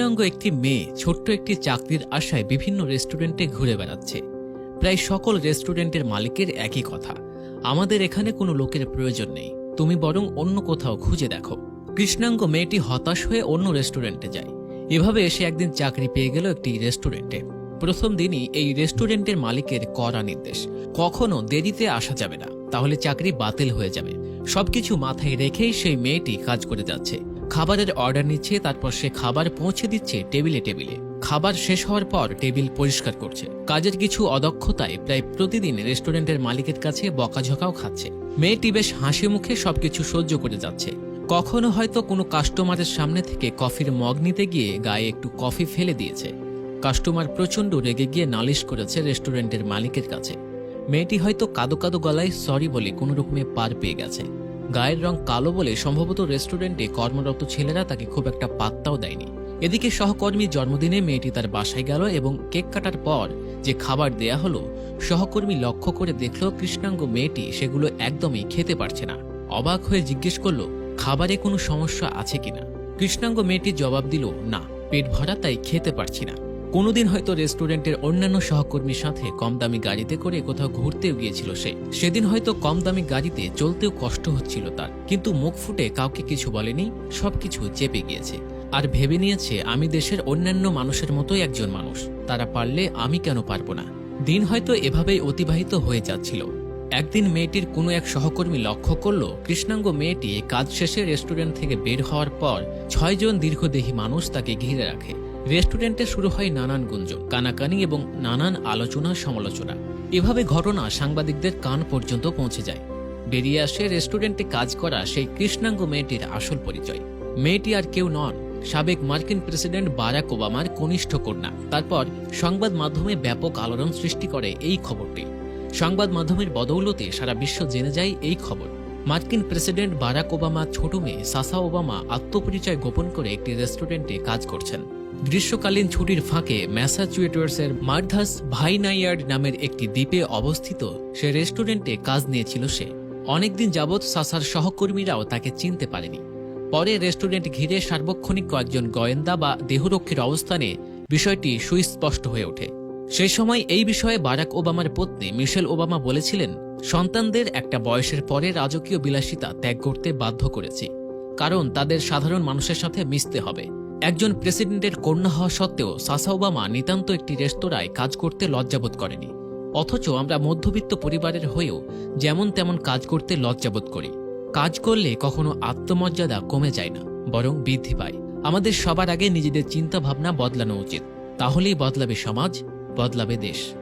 কৃষ্ণাঙ্গ একটি মেয়ে ছোট্ট একটি চাকরির আশায় বিভিন্ন রেস্টুরেন্টে ঘুরে বেড়াচ্ছে। প্রায় সকল রেস্টুরেন্টের মালিকের একই কথা। আমাদের এখানে কোনো লোকের প্রয়োজন নেই। তুমি বরং অন্য কোথাও খুঁজে দেখো। কৃষ্ণাঙ্গ মেয়েটি হতাশ হয়ে অন্য রেস্টুরেন্টে যায়। এভাবে এসে একদিন চাকরি পেয়ে গেল একটি রেস্টুরেন্টে। প্রথম দিনই এই রেস্টুরেন্টের মালিকের কড়া নির্দেশ। কখনো দেরিতে আসা যাবে না। তাহলে চাকরি বাতিল হয়ে যাবে। সবকিছু মাথায় রেখেই সেই মেয়েটি কাজ করে যাচ্ছে। খাবারের অর্ডার নিচ্ছে, তারপর সে খাবার পৌঁছে দিচ্ছে টেবিলে টেবিলে খাবার শেষ হওয়ার পর টেবিল পরিষ্কার করছে। কাজের কিছু অদক্ষতায় প্রায় প্রতিদিন রেস্টুরেন্টের মালিকের কাছে বকাঝকাও খাচ্ছে। মেয়েটি বেশ হাসি মুখে সবকিছু সহ্য করে যাচ্ছে। কখনো হয়তো কোনো কাস্টমারের সামনে থেকে কফির মগ নিতে গিয়ে গায়ে একটু কফি ফেলে দিয়েছে। কাস্টমার প্রচণ্ড রেগে গিয়ে নালিশ করেছে রেস্টুরেন্টের মালিকের কাছে। মেয়েটি হয়তো কাদো কাদো গলায় সরি বলে কোনো রকমে পার পেয়ে গেছে। গায়ের রং কালো বলে সম্ভবত রেস্টুরেন্টে কর্মরত ছেলেরা তাকে খুব একটা পাত্তাও দেয়নি। এদিকে সহকর্মীর জন্মদিনে মেয়েটি তার বাসায় গেল এবং কেক কাটার পর যে খাবার দেয়া হলো, সহকর্মী লক্ষ্য করে দেখল কৃষ্ণাঙ্গ মেয়েটি সেগুলো একদমই খেতে পারছে না। অবাক হয়ে জিজ্ঞেস করল, খাবারে কোনো সমস্যা আছে কিনা? কৃষ্ণাঙ্গ মেয়েটি জবাব দিল, না, পেট ভরা, তাই খেতে পারছি না। কোনোদিন হয়তো রেস্টুরেন্টের অন্যান্য সহকর্মীর সাথে কম দামি গাড়িতে করে কোথাও ঘুরতেও গিয়েছিল সে। সেদিন হয়তো কম দামি গাড়িতে চলতেও কষ্ট হচ্ছিল তার। কিন্তু মুখ ফুটে কাউকে কিছু বলেনি, সবকিছু চেপে গিয়েছে। আর ভেবে নিয়েছে, আমি দেশের অন্যান্য মানুষের মতোই একজন মানুষ। তারা পারলে আমি কেন পারব না? দিন হয়তো এভাবেই অতিবাহিত হয়ে যাচ্ছিল। একদিন মেয়েটির কোনো এক সহকর্মী লক্ষ্য করল, কৃষ্ণাঙ্গ মেয়েটি কাজ শেষে রেস্টুরেন্ট থেকে বের হওয়ার পর ছয়জন দীর্ঘদেহী মানুষ তাকে ঘিরে রাখে। রেস্টুরেন্টে শুরু হয় নানান গুঞ্জন, কানাকানি এবং নানান আলোচনা সমালোচনা। এভাবে ঘটনা সাংবাদিকদের কান পর্যন্ত পৌঁছে যায়। বেরিয়ে আসে রেস্টুরেন্টে কাজ করা সেই কৃষ্ণাঙ্গ মেয়েটির আসল পরিচয়। মেয়েটি আর কেউ নন, সাবেক মার্কিন প্রেসিডেন্ট বারাক ওবামার কনিষ্ঠ কন্যা। তারপর সংবাদ মাধ্যমে ব্যাপক আলোড়ন সৃষ্টি করে এই খবরটি। সংবাদ মাধ্যমের বদৌলতে সারা বিশ্ব জেনে যায় এই খবর। মার্কিন প্রেসিডেন্ট বারাক ওবামা ছোট মেয়ে সাসা ওবামা আত্মপরিচয় গোপন করে একটি রেস্টুরেন্টে কাজ করছেন। গ্রীষ্মকালীন ছুটির ফাঁকে ম্যাসাচুয়েটসের মার্ধাস ভাইনাইয়ার্ড নামের একটি দ্বীপে অবস্থিত সে রেস্টুরেন্টে কাজ নিয়েছিল সে। অনেকদিন যাবৎ সাসার সহকর্মীরাও তাকে চিনতে পারেনি। পরে রেস্টুরেন্ট ঘিরে সার্বক্ষণিক কয়েকজন গোয়েন্দা বা দেহরক্ষীর অবস্থানে বিষয়টি সুস্পষ্ট হয়ে ওঠে। সেই সময় এই বিষয়ে বারাক ওবামার পত্নী মিশেল ওবামা বলেছিলেন, সন্তানদের একটা বয়সের পরে রাজকীয় বিলাসিতা ত্যাগ করতে বাধ্য করেছি, কারণ তাদের সাধারণ মানুষের সাথে মিশতে হবে। একজন প্রেসিডেন্টের কন্যা হওয়া সত্ত্বেও সাসা ওবামা নিতান্ত একটি রেস্তোরাঁয় কাজ করতে লজ্জাবোধ করেনি। অথচ আমরা মধ্যবিত্ত পরিবারের হয়েও যেমন তেমন কাজ করতে লজ্জাবোধ করি। কাজ করলে কখনো আত্মমর্যাদা কমে যায় না, বরং বৃদ্ধি পায়। আমাদের সবার আগে নিজেদের চিন্তাভাবনা বদলানো উচিত। তাহলেই বদলাবে সমাজ। বদলাবে দেশ।